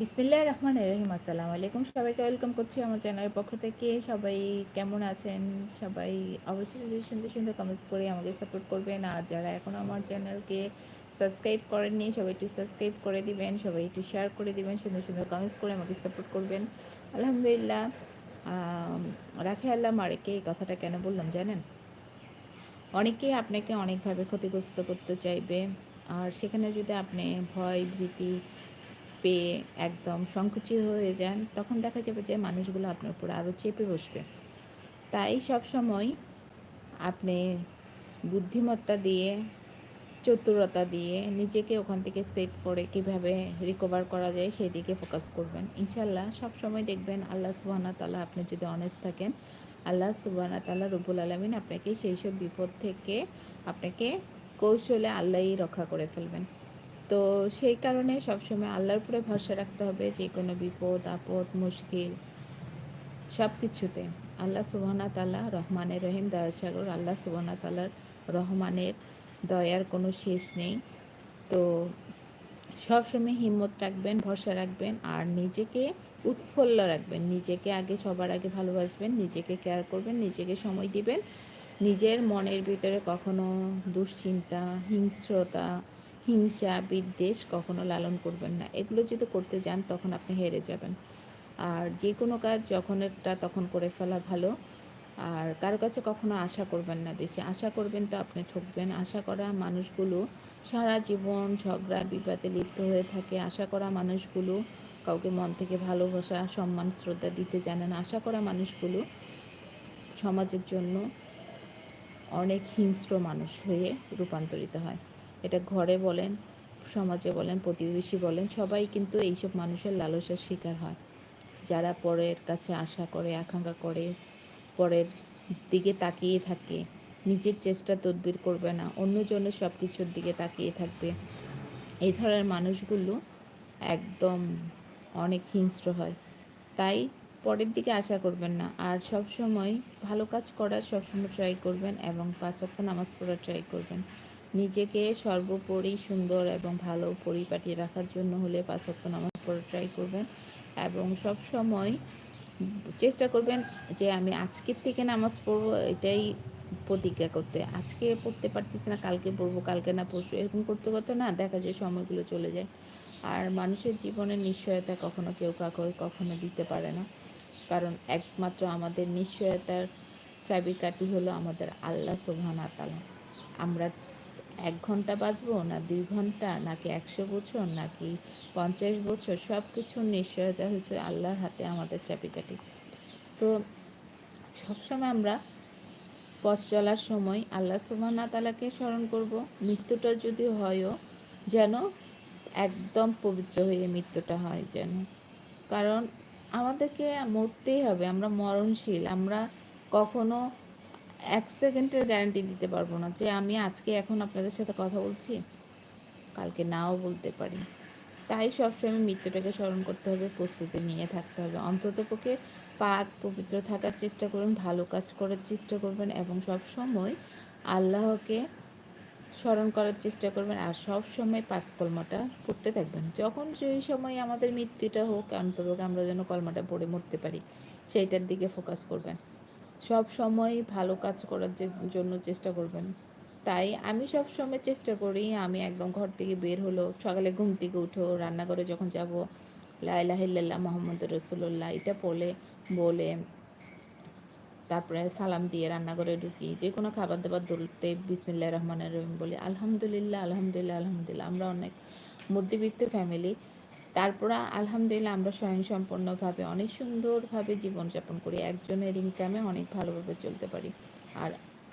বিসমিল্লাহ রহমান রহিম, আসসালামু আলাইকুম সবাইকে। ওয়েলকাম করছি আমার চ্যানেলের পক্ষ থেকে। সবাই কেমন আছেন? সবাই অবশ্যই সুন্দর সুন্দর কমেন্টস করে আমাকে সাপোর্ট করবেন। আর যারা এখন আমার চ্যানেলকে সাবস্ক্রাইব করেননি, সবাই একটু সাবস্ক্রাইব করে দিবেন, সবাই একটু শেয়ার করে দিবেন, সুন্দর সুন্দর কমেন্টস করে আমাকে সাপোর্ট করবেন। আলহামদুলিল্লাহ রাখে আল্লাহ মারেকে এই কথাটা কেন বললাম জানেন? অনেকেই আপনাকে অনেকভাবে ক্ষতিগ্রস্ত করতে চাইবে, আর সেখানে যদি আপনি ভয়, ভীতি পেয়ে একদম সংকুচিত হয়ে যান, তখন দেখা যাবে যে মানুষগুলো আপনার উপর আরও চেপে বসবে। তাই সব সময় আপনি বুদ্ধিমত্তা দিয়ে, চতুরতা দিয়ে নিজেকে ওখান থেকে সেভ করে কীভাবে রিকভার করা যায় সেই দিকে ফোকাস করবেন। ইনশাল্লাহ সব সময় দেখবেন আল্লাহ সুবাহানা তালা আপনি যদি অনেস্ট থাকেন, আল্লাহ সুবাহানা তালা রবুল আলমিন আপনাকে সেই সব বিপদ থেকে, আপনাকে কৌশলে আল্লাহই রক্ষা করে ফেলবেন। তো সেই কারণে সবসময় আল্লাহর উপরে ভরসা রাখতে হবে যে কোনো বিপদ, আপদ, মুশকিল সব কিছুতে আল্লাহ সুবহানা তাল্লাহ রহমানের রহিম দয়াসাগর আল্লাহ সুবহানা তাল্লার রহমানের দয়ার কোনো শেষ নেই। তো সবসময় হিম্মত রাখবেন, ভরসা রাখবেন আর নিজেকে উৎফুল্ল রাখবেন। নিজেকে আগে, সবার আগে ভালোবাসবেন, নিজেকে কেয়ার করবেন, নিজেকে সময় দিবেন। নিজের মনের ভিতরে কখনো দুশ্চিন্তা, হিংস্রতা হিংসা, বিদ্বেষ কখনো লালন করবেন না। এগুলো যদি করতে যান, তখন আপনি হেরে যাবেন। আর যে কোনো কাজ যখন একটা, তখন করে ফেলা ভালো। আর কারও কাছে কখনো আশা করবেন না বেশি। আশা করবেন তো আপনি ঠকবেন। আশা করা মানুষগুলো সারা জীবন ঝগড়া, বিবাদে লিপ্ত হয়ে থাকে। আশা করা মানুষগুলো কাউকে মন থেকে ভালোবাসা, সম্মান, শ্রদ্ধা দিতে জানে না। আশা করা মানুষগুলো সমাজের জন্য অনেক হিংস্র মানুষ হয়ে রূপান্তরিত হয়। এটা ঘরে বলেন, সমাজে বলেন, প্রতিবেশী বলেন, সবাই কিন্তু এইসব মানুষের লালসার শিকার হয়। যারা পরের কাছে আশা করে, আকাঙ্ক্ষা করে, পরের দিকে তাকিয়ে থাকে, নিজের চেষ্টা তদবির করবে না, অন্যজনের সব কিছুর দিকে তাকিয়ে থাকবে। এই ধরনের মানুষগুলো একদম অনেক হিংস্র হয়। তাই পরের দিকে আশা করবেন না, আর সব সময় ভালো কাজ করার সবসময় ট্রাই করবেন এবং পাঁচ নামাজ পড়ার ট্রাই করবেন। নিজেকে সর্বোপরি সুন্দর এবং ভালো পরিপাটি রাখার জন্য হলে পাঁচ ওয়াক্ত নামাজ পড়ে ট্রাই করবেন এবং সব সময় চেষ্টা করবেন যে আমি আজকের থেকে নামাজ পড়ব, এটাই প্রতিজ্ঞা করতে। আজকে পড়তে পারতেছি না, কালকে পড়ব, কালকে না পড়ব এরকম করতে করতে না দেখা যায় সময়গুলো চলে যায়। আর মানুষের জীবনের নিশ্চয়তা কখনো কেউ কাউকে কখনো দিতে পারে না। কারণ একমাত্র আমাদের নিশ্চয়তার চাবিকাঠি হলো আমাদের আল্লাহ সুবহান তালা আমরা এক ঘণ্টা বাঁচবো না দুই ঘণ্টা, নাকি একশো বছর, নাকি পঞ্চাশ বছর সব কিছুর নিশ্চয়তা হচ্ছে আল্লাহর হাতে আমাদের চাপিকাঠি তো সবসময় আমরা পথ চলার সময় আল্লাহ সুবাহনা তালাকে স্মরণ করব, মৃত্যুটা যদি হয়ও যেন একদম পবিত্র হয়ে মৃত্যুটা হয় যেন। কারণ আমাদেরকে মরতেই হবে, আমরা মরণশীল, আমরা কখনো এক সেকেন্ডের গ্যারান্টি দিতে পারব না যে আমি আজকে এখন আপনাদের সাথে কথা বলছি, কালকে নাও বলতে পারি। তাই সবসময় মৃত্যুটাকে স্মরণ করতে হবে, প্রস্তুতি নিয়ে থাকতে হবে। অন্তত পক্ষে পাক, পবিত্র থাকার চেষ্টা করবেন ভালো কাজ করার চেষ্টা করবেন এবং সব সময় আল্লাহকে স্মরণ করার চেষ্টা করবেন আর সব সময় পাঁচ কলমাটা পড়তে থাকবেন। যখন যেই সময় আমাদের মৃত্যুটা হোক, অন্তত আমরা যেন কলমাটা পড়ে মরতে পারি, সেইটার দিকে ফোকাস করবেন। সব সময় ভালো কাজ করার জন্য চেষ্টা করবেন। তাই আমি সব সময় চেষ্টা করি, আমি একদম ঘর থেকে বের হলো, সকালে ঘুম থেকে উঠো রান্নাঘরে যখন যাব লাইলাহিল্লাহ মোহাম্মদ রসুল্লাহ এটা পড়লে, বলে, তারপরে সালাম দিয়ে রান্নাঘরে ঢুকি যে কোনো খাবার দাবার ধরতে বিসমিল্লা রহমানের রহিম বলি, আলহামদুলিল্লাহ আলহামদুলিল্লাহ আলহামদুলিল্লাহ। আমরা অনেক মধ্যবিত্ত ফ্যামিলি তারপরে আলহামদুলিল্লাহ আমরা স্বয়ংসম্পন্নভাবে অনেক সুন্দরভাবে জীবনযাপন করি। একজনের ইনকামে অনেক ভালোভাবে চলতে পারি। আর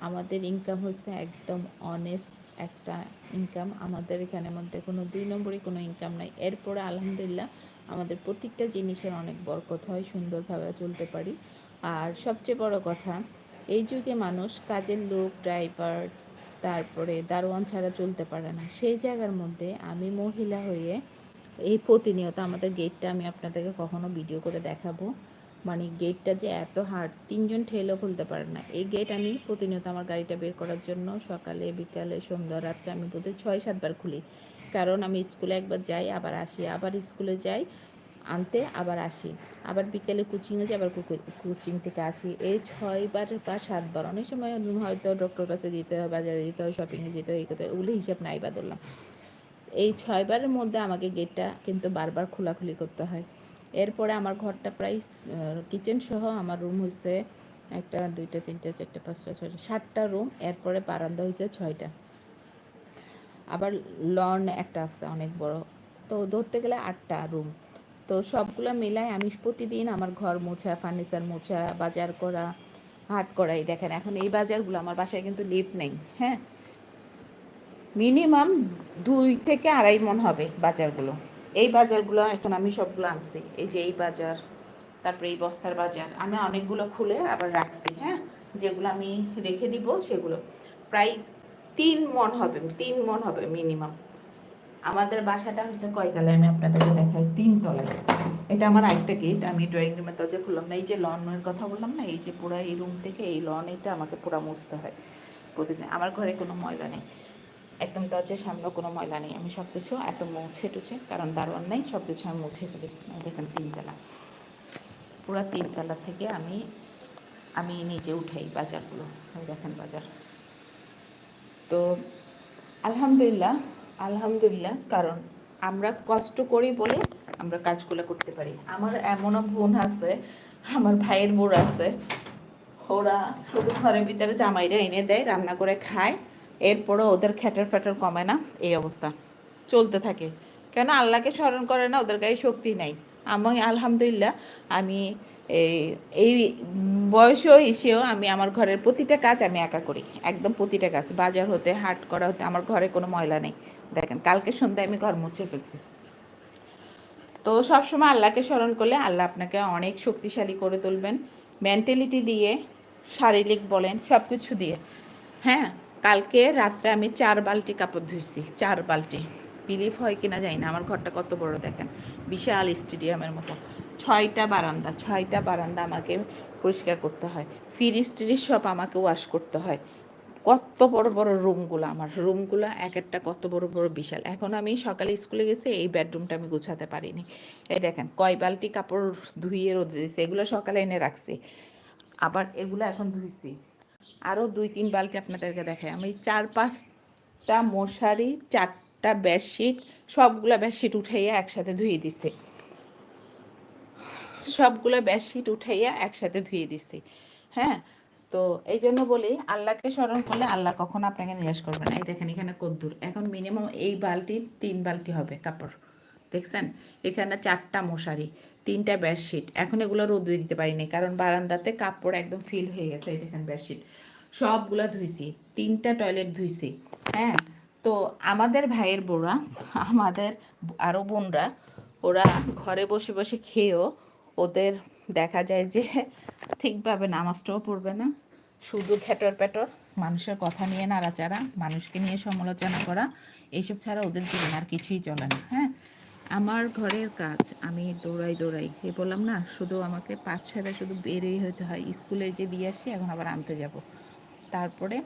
আমাদের ইনকাম হচ্ছে একদম অনেস্ট একটা ইনকাম আমাদের এখানের মধ্যে কোনো দুই নম্বরে কোনো ইনকাম নাই। এরপরে আলহামদুলিল্লাহ আমাদের প্রত্যেকটা জিনিসের অনেক বরকত হয়, সুন্দরভাবে চলতে পারি। আর সবচেয়ে বড় কথা, এই যুগে মানুষ কাজের লোক ড্রাইভার তারপরে দারোয়ান ছাড়া চলতে পারে না। সেই জায়গার মধ্যে আমি মহিলা হয়ে এই প্রতিনিয়ত আমাদের গেটটা আমি আপনাদেরকে কখনো ভিডিও করে দেখাবো। মানে গেটটা যে এত হার্ড তিনজন ঠেলেও খুলতে পারে না। এই গেট আমি প্রতিনিয়ত আমার গাড়িটা বের করার জন্য সকালে, বিকালে, সন্ধ্যা, রাত্রে আমি বোধহয় ছয় সাতবার খুলি। কারণ আমি স্কুলে একবার যাই, আবার আসি, আবার স্কুলে যাই, আনতে আবার আসি। আবার বিকেলে কোচিংয়ে যাই, আবার কোচিং থেকে আসি। এই ছয়বার বা সাতবার অনেক সময় হয়তো ডক্টর কাছে যেতে হয়, বাজারে যেতে হয় শপিংয়ে যেতে হয় ওগুলো হিসাব নাই বা ধরলাম ছয়বারের মধ্যে আমাকে গেটটা কিন্তু বারবার খোলাখুলি করতে হয়। এরপরে আমার ঘরটা প্রায় কিচেন সহ আমার রুম হচ্ছে একটা, দুইটা, তিনটা, চারটা, পাঁচটা, ছয়টা, সাতটা রুম এরপরে বারান্দা হয়েছে ছয়টা। আবার লন একটা আছে অনেক বড়। তো ধরতে গেলে আটটা রুম তো সবগুলো মিলাই আমি প্রতিদিন আমার ঘর মোছা ফার্নিচার মোছা, বাজার করা, হাট করাই। দেখেন, এখন এই বাজারগুলো আমার বাসায় কিন্তু লিফট নেই হ্যাঁ? মিনিমাম দুই থেকে আড়াই মন হবে বাজারগুলো। এই বাজারগুলো এখন আমি সবগুলো আনছি। এই যে এই বাজার, তারপরে এই বস্তার বাজার। আমি অনেকগুলো খুলে আবার রাখছি হ্যাঁ? যেগুলো আমি রেখে দিব সেগুলো। প্রায় তিন মন হবে, তিন মন হবে মিনিমাম। আমাদের বাসাটা হচ্ছে কয়তলায়? আমি আপনাদেরকে দেখাই। তিন তলায়। এটা আমার আরেকটা গেট আমি ড্রয়িং রুমের দরজা খুললাম না। এই যে লনের কথা বললাম না, এই যে পুরো এই রুম থেকে এই লন এটা আমাকে পুরো মুছতে হয় প্রতিদিন। আমার ঘরে কোনো ময়লা নেই। একদম দরজার সামনে কোনো ময়লা নেই। আমি সব কিছু এত মুছে টুছে, কারণ দারোয়ান নেই সব কিছু আমি মুছে ফেলি। দেখেন তিনতলা। পুরো তিনতলা থেকে আমি আমি নিজে উঠাই বাজারগুলো দেখেন বাজার। তো আলহামদুলিল্লাহ আলহামদুলিল্লাহ, কারণ আমরা কষ্ট করি বলে আমরা কাজগুলো করতে পারি। আমার এমনও বোন আছে, আমার ভাইয়ের বোন আছে, ওরা শুধু ঘরের ভিতরে জামাইরা এনে দেয়, রান্না করে খায়। এরপরও ওদের খ্যাটার ফ্যাটার কমে না, এই অবস্থা। চলতে থাকে। কেন আল্লাহকে স্মরণ করে না, ওদের গায়ে শক্তি নাই। আমি আলহামদুলিল্লাহ, আমি এই বয়সও এসেও আমি আমার ঘরের প্রতিটা কাজ আমি একা করি। একদম প্রতিটা কাজ, বাজার হতে, হাট করা হতে, আমার ঘরে কোনো ময়লা নেই। দেখেন, কালকে সন্ধ্যায় আমি ঘর মুছে ফেলছি। তো সবসময় আল্লাহকে স্মরণ করলে আল্লাহ আপনাকে অনেক শক্তিশালী করে তুলবেন। মেন্টালিটি দিয়ে, শারীরিক বলেন সব কিছু দিয়ে। হ্যাঁ? কালকে রাত্রে আমি চার বালতি কাপড় ধুইছি, চার বালতি। বিলিভ হয় কিনা জানি না, আমার ঘরটা কত বড় দেখেন, বিশাল স্টেডিয়ামের মতো। ছয়টা বারান্দা ছয়টা বারান্দা আমাকে পরিষ্কার করতে হয়। ফ্রিজ ট্রিজ সব আমাকে ওয়াশ করতে হয়। কত বড় বড় রুমগুলো আমার রুমগুলো এক একটা কত বড় বড় বিশাল। এখন আমি সকালে স্কুলে গেছি, এই বেডরুমটা আমি গুছাতে পারিনি। এই দেখেন, কয় বালতি কাপড় ধুইয়ে রোদে দিয়েছি এগুলো সকালে এনে রাখছি। আবার এগুলো এখন ধুইছি। আরও দুই, তিন বালতি আপনাদেরকে দেখাই। আমি চার, পাঁচটা মশারি, চারটা বেডশিট, সবগুলো বেডশিট উঠাইয়া একসাথে ধুয়ে দিছে। সবগুলো বেডশিট উঠাইয়া একসাথে ধুয়ে দিছি। হ্যাঁ? তো এই জন্য বলি, আল্লাহকে স্মরণ করলে আল্লাহ কখন আপনাকে নিরাশ করবে না। এই দেখেন এখানে কদ্দুর। এখন মিনিমাম এই বালতি, তিন বালতি হবে কাপড়। দেখছেন? এখানে চারটা মশারি। তিনটা বেডশিট এখন এগুলো রোদে দিতে পারিনি, কারণ বারান্দাতে কাপড় একদম ফিল হয়ে গেছে, এই দেখেন বেডশিট সবগুলো ধুইছি, তিনটা টয়লেট ধুইছি হ্যাঁ? তো আমাদের ভাইয়ের বোরা আমাদের আরও বোনরা, ওরা ঘরে বসে বসে খেয়েও ওদের দেখা যায় যে ঠিকভাবে নামাজটাও পড়বে না। শুধু খেটর পেটর, মানুষের কথা নিয়ে নাড়াচাড়া, মানুষকে নিয়ে সমালোচনা করা, এইসব ছাড়া ওদের জীবন আর কিছুই চলে না হ্যাঁ? আমার ঘরের কাজ আমি দৌড়াই দৌড়াই। এ বললাম, না, শুধু আমাকে পাঁচ ছয়বার শুধু বেরোই হতে হয়। স্কুলে যে দিয়ে আসি, এখন আবার আনতে যাব। তারপরে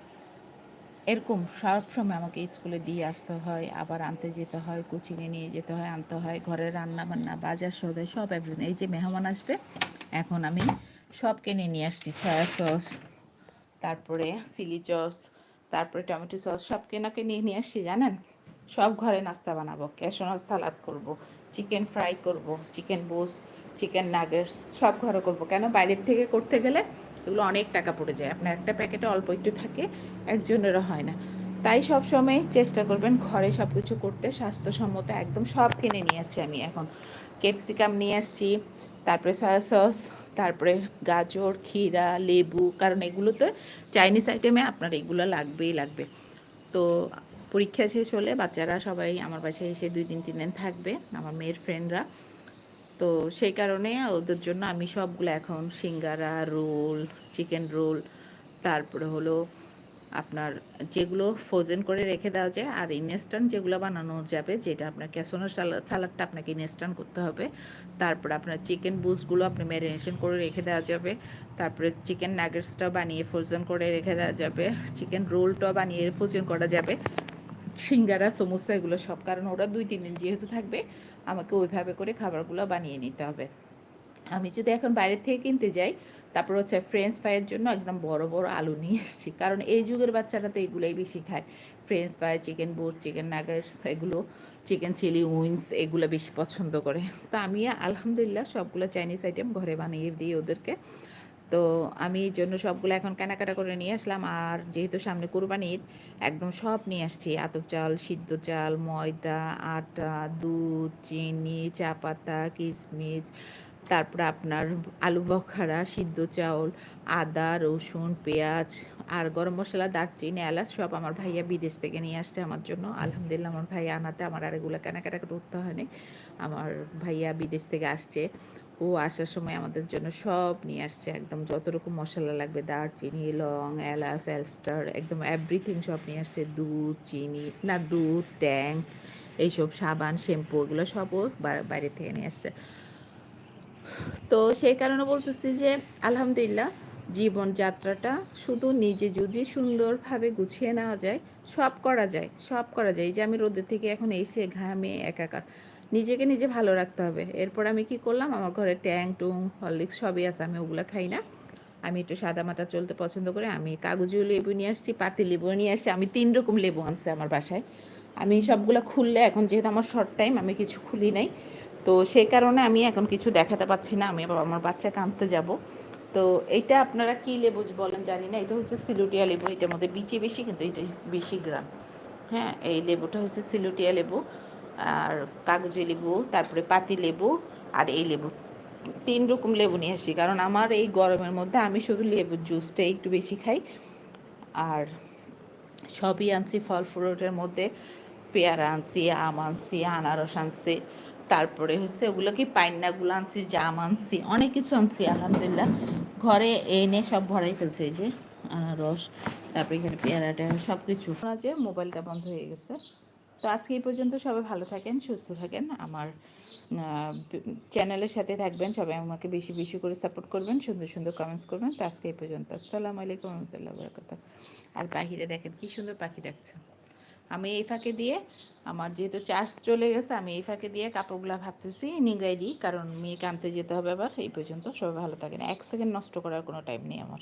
এরকম সব সময় আমাকে স্কুলে দিয়ে আসতে হয়, আবার আনতে যেতে হয়, কোচিংয়ে নিয়ে যেতে হয়, আনতে হয়, ঘরের রান্না বান্না বাজার সদাই, সব এভরিথিং এই যে মেহমান আসবে, এখন আমি সব কিনে নিয়ে আসছি সয়া সস তারপরে চিলি সস তারপরে টমেটো সস সব কেনাকে নিয়ে নিয়ে আসছি, জানেন? সব ঘরে নাস্তা বানাবো ক্যাশনাল সালাদ করব চিকেন ফ্রাই করব চিকেন বোস চিকেন নাগেটস সব ঘরে করব। কেন? বাইরের থেকে করতে গেলে এগুলো অনেক টাকা পড়ে যায়। আপনার একটা প্যাকেটে অল্প একটু থাকে, একজনেরও হয় না। তাই সব সময় চেষ্টা করবেন ঘরে সব কিছু করতে, স্বাস্থ্যসম্মত একদম সব কিনে নিয়ে আসছি আমি এখন। ক্যাপসিকাম নিয়ে আসছি, তারপরে সয়া সস তারপরে গাজর, ক্ষীরা, লেবু, কারণ এগুলোতে চাইনিজ আইটেমে আপনার এগুলো লাগবেই লাগবে। তো পরীক্ষা শেষ হলে বাচ্চারা সবাই আমার বাসায় এসে দুই দিন, তিন দিন থাকবে, আমার মেয়ের ফ্রেন্ডরা তো সেই কারণে ওদের জন্য আমি সবগুলো এখন সিঙ্গারা, রোল চিকেন রোল তারপরে হলো আপনার যেগুলো ফ্রোজেন করে রেখে দেওয়া যায়, আর ইনস্ট্যান্ট যেগুলো বানানো যাবে, যেটা আপনার ক্যাসোনো সালাডটা আপনাকে ইনস্ট্যান্ট করতে হবে। তারপরে আপনার চিকেন বুসগুলো আপনি ম্যারিনেশন করে রেখে দেওয়া যাবে। তারপরে চিকেন নাগেটসটা বানিয়ে ফ্রোজেন করে রেখে দেওয়া যাবে। চিকেন রোলটা বানিয়ে ফ্রোজেন করা যাবে। সিঙ্গারা, সমোসা এগুলো সব। কারণ ওরা দুই, তিন দিন যেহেতু থাকবে, আমাকে ওইভাবে করে খাবারগুলো বানিয়ে নিতে হবে। আমি যদি এখন বাইরে থেকে কিনতে যাই, তারপর হচ্ছে ফ্রেঞ্চ ফ্রাইয়ের জন্য একদম বড় বড় আলু নিয়ে এসেছি। কারণ এই যুগের বাচ্চারা তো এগুলোই বেশি খায়। ফ্রেঞ্চ ফ্রাই চিকেন বুট চিকেন নাগেটস এগুলো চিকেন চিলি উইংস এগুলো বেশি পছন্দ করে। তো আমি আলহামদুলিল্লাহ সবগুলো চাইনিজ আইটেম ঘরে বানিয়ে দিই ওদেরকে। তো আমি এই জন্য সবগুলো এখন কেনাকাটা করে নিয়ে আসলাম। আর যেহেতু সামনে কোরবানি ঈদ, একদম সব নিয়ে আসছি। আতপ চাল, সিদ্ধ চাল, ময়দা, আটা, দুধ, চিনি, চা পাতা কিশমিশ তারপরে আপনার আলু বখারা, সিদ্ধ চাউল, আদা, রসুন, পেঁয়াজ, আর গরম মশলা, দারচিনি, এলাচ সব আমার ভাইয়া বিদেশ থেকে নিয়ে আসছে আমার জন্য। আলহামদুলিল্লাহ আমার ভাইয়া আনাতে আমার আর এগুলো কেনাকাটা করতে হয়নি। আমার ভাইয়া বিদেশ থেকে আসছে। ও আসার সময় আমাদের জন্য সব নিয়ে আসছে, একদম যত রকম মশলা লাগবে, দারচিনি, লং, এলাচ, এলস্টার, একদম এভরিথিং সব নিয়ে আসছে। দুধ, চিনি, না দুধ, ট্যাং, এইসব সাবান, শ্যাম্পু, এগুলো সবও বাইরে থেকে নিয়ে আসছে। তো সেই কারণে বলতেছি যে, আলহামদুলিল্লাহ জীবনযাত্রাটা শুধু নিজে যদি সুন্দরভাবে গুছিয়ে নেওয়া যায়, সব করা যায়, সব করা যায়। এই যে আমি রোদের থেকে এখন এসে ঘামে একাকার। নিজেকে নিজে ভালো রাখতে হবে। এরপর আমি কি করলাম? আমার ঘরে ট্যাং, টুং, হরলিক্স সবই আছে, আমি ওগুলো খাই না। আমি একটু সাদা মাটা চলতে পছন্দ করি, আমি কাগজীয় লেবু নিয়ে আসছি, পাতি লেবু নিয়ে আসছি, আমি তিন রকম লেবু আনছি আমার বাসায়। আমি সবগুলো খুললে এখন যেহেতু আমার শর্ট টাইম আমি কিছু খুলি নাই। তো সেই কারণে আমি এখন কিছু দেখাতে পাচ্ছি না, আমি আমার বাচ্চাকে আনতে যাব। তো এইটা আপনারা কী লেবু বলেন জানি না, এটা হচ্ছে সিলুটিয়া লেবু, এটার মধ্যে বিচি বেশি, কিন্তু এটা বেশি গ্রাম। হ্যাঁ এই লেবুটা হচ্ছে সিলুটিয়া লেবু। আর কাগজি লেবু, তারপরে পাতি লেবু আর এই লেবু। তিন রকম লেবু নিয়ে আসি, কারণ আমার এই গরমের মধ্যে আমি শুধু লেবুর জুসটা একটু বেশি খাই। আর সবই আনছি, ফল ফ্রুটের মধ্যে পেয়ারা আনছি, আম আনছি, আনারস আনছি, তারপরে হচ্ছে ওগুলো কি পাইনাগুলো আনছি, জাম আনছি, অনেক কিছু আনছি, আলহামদুলিল্লাহ। ঘরে এনে সব ভরাই ফেলছে, এই যে আনারস, তারপরে এখানে পেয়ারাটা সব কিছু যে মোবাইলটা বন্ধ হয়ে গেছে। তো আজকে এই পর্যন্ত সবাই ভালো থাকেন, সুস্থ থাকেন। আমার চ্যানেলের সাথে থাকবেন, সবাই আমাকে বেশি বেশি করে সাপোর্ট করবেন, সুন্দর সুন্দর কমেন্টস করবেন। তো আজকে এই পর্যন্ত। আসসালামু আলাইকুম রহমতুল্লাহ বরকত আর বাহিরে দেখেন কি সুন্দর পাখি দেখছে আমি এই ফাঁকে দিয়ে আমার যেহেতু চার্জ চলে গেছে, আমি এই ফাঁকে দিয়ে কাপড়গুলো ভাবতেছি নিগাই দিই, কারণ মেয়েকে আনতে যেতে হবে আবার। এই পর্যন্ত সবাই ভালো থাকেন। এক সেকেন্ড নষ্ট করার কোনো টাইম নেই আমার।